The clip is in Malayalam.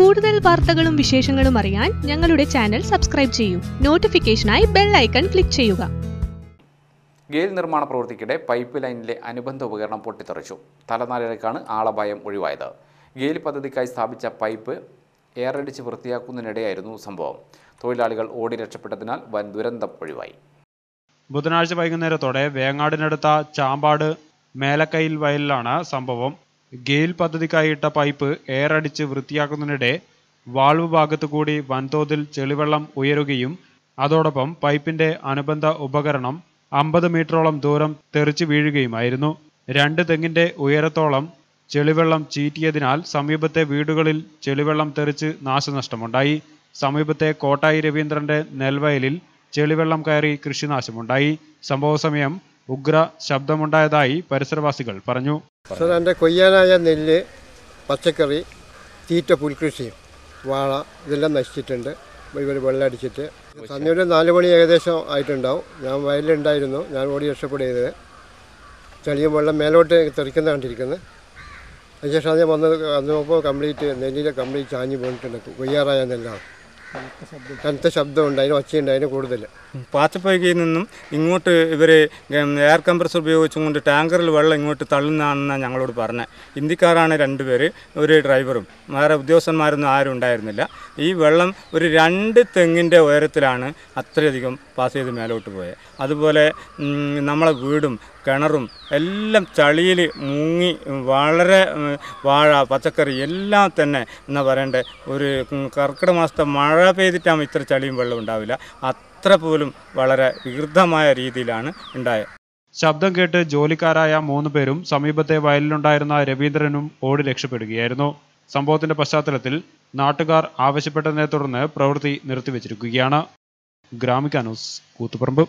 കൂടുതൽ വാർത്തകളും വിശേഷങ്ങളും അറിയാൻ ഞങ്ങളുടെ ചാനൽ സബ്സ്ക്രൈബ് ചെയ്യൂ. നോട്ടിഫിക്കേഷനായി ബെൽ ഐക്കൺ ക്ലിക്ക് ചെയ്യുക. ഗെയിൽ നിർമ്മാണ പ്രവൃത്തിക്കിടെ പൈപ്പ് ലൈനിലെ അനുബന്ധ ഉപകരണം പൊട്ടിത്തെറിച്ചു. തലനാരിഴക്കാണ് ആളപായം ഒഴിവായത്. ഗെയിൽ പദ്ധതിക്കായി സ്ഥാപിച്ച പൈപ്പ് എയറടിച്ച് വൃത്തിയാക്കുന്നതിനിടെയായിരുന്നു സംഭവം. തൊഴിലാളികൾ ഓടി രക്ഷപ്പെട്ടതിനാൽ വൻ ദുരന്തം ഒഴിവായി. ബുധനാഴ്ച വൈകുന്നേരത്തോടെ വേങ്ങാടിനടുത്ത ചാമ്പാട് മേലക്കയിൽ വയലിലാണ് സംഭവം. ഗെയിൽ പദ്ധതിക്കായി ഇട്ട പൈപ്പ് എയർ അടിച്ച് വൃത്തിയാക്കുന്നതിനിടെ വാൾവ് ഭാഗത്തു കൂടി വൻതോതിൽ ചെളിവെള്ളം ഉയരുകയും അതോടൊപ്പം പൈപ്പിന്റെ അനുബന്ധ ഉപകരണം അമ്പത് മീറ്ററോളം ദൂരം തെറിച്ചു വീഴുകയുമായിരുന്നു. രണ്ട് തെങ്ങിന്റെ ഉയരത്തോളം ചെളിവെള്ളം ചീറ്റിയതിനാൽ സമീപത്തെ വീടുകളിൽ ചെളിവെള്ളം തെറിച്ച് നാശനഷ്ടമുണ്ടായി. സമീപത്തെ കോട്ടായി രവീന്ദ്രന്റെ നെൽവയലിൽ ചെളിവെള്ളം കയറി കൃഷിനാശമുണ്ടായി. സംഭവ സമയം ഉഗ്ര ശബ്ദമുണ്ടായതായി പരിസരവാസികൾ പറഞ്ഞു. സാർ എന്റെ കൊയ്യാനായ നെല്ല് പച്ചക്കറി തീറ്റ പുൽകൃഷിയും വാഴ ഇതെല്ലാം നശിച്ചിട്ടുണ്ട്. ഇവർ വെള്ളം അടിച്ചിട്ട് സമയം ഒരു നാല് മണി ഏകദേശം ആയിട്ടുണ്ടാവും. ഞാൻ വയലിലുണ്ടായിരുന്നു. ഞാൻ ഓടി രക്ഷപ്പെടുന്നത് ചെളിയും വെള്ളം മേലോട്ട് തെറിക്കുന്ന കണ്ടിരിക്കുന്നത് അതിനുശേഷം ഞാൻ വന്നത് വന്നപ്പോൾ കംപ്ലീറ്റ് നെല്ലിൽ കംപ്ലീറ്റ് ചാഞ്ഞ് പോയിട്ടുണ്ട് കൊയ്യാറായ നെല്ലാണ്. കനത്ത ശബ്ദമുണ്ട് അതിന് ഒച്ചയുണ്ട് അതിന് കൂടുതൽ. പാച്ചപ്പൈകയിൽ നിന്നും ഇങ്ങോട്ട് ഇവർ എയർ കംപ്രസർ ഉപയോഗിച്ചുകൊണ്ട് ടാങ്കറിൽ വെള്ളം ഇങ്ങോട്ട് തള്ളുന്നതാണെന്നാണ് ഞങ്ങളോട് പറഞ്ഞത് ഇന്ത്യക്കാരാണ് രണ്ടുപേർ ഒരു ഡ്രൈവറും വേറെ ഉദ്യോഗസ്ഥന്മാരൊന്നും ആരും ഉണ്ടായിരുന്നില്ല. ഈ വെള്ളം ഒരു രണ്ട് തെങ്ങിന്റെ ഉയരത്തിലാണ് അത്രയധികം പാസ് ചെയ്ത് മേലോട്ട് പോയത് അതുപോലെ നമ്മളെ വീടും കിണറും എല്ലാം ചളിയിൽ മുങ്ങി വളരെ വാഴ പച്ചക്കറി എല്ലാം തന്നെ എന്നാ പറയണ്ടേ ഒരു കർക്കിടക മാസത്തെ മഴ പെയ്തിട്ടാകുമ്പോൾ ഇത്ര ചളിയും വെള്ളം ഉണ്ടാവില്ല. അത്ര പോലും വളരെ വികൃതമായ രീതിയിലാണ് ഉണ്ടായത് ശബ്ദം കേട്ട് ജോലിക്കാരായ മൂന്ന് പേരും സമീപത്തെ വയലിലുണ്ടായിരുന്ന രവീന്ദ്രനും ഓടി രക്ഷപ്പെടുകയായിരുന്നു. സംഭവത്തിന്റെ പശ്ചാത്തലത്തിൽ നാട്ടുകാർ ആവശ്യപ്പെട്ടതിനെ തുടർന്ന് പ്രവൃത്തി നിർത്തിവച്ചിരിക്കുകയാണ്. ഗ്രാമിക ന്യൂസ് കൂത്തുപറമ്പ്.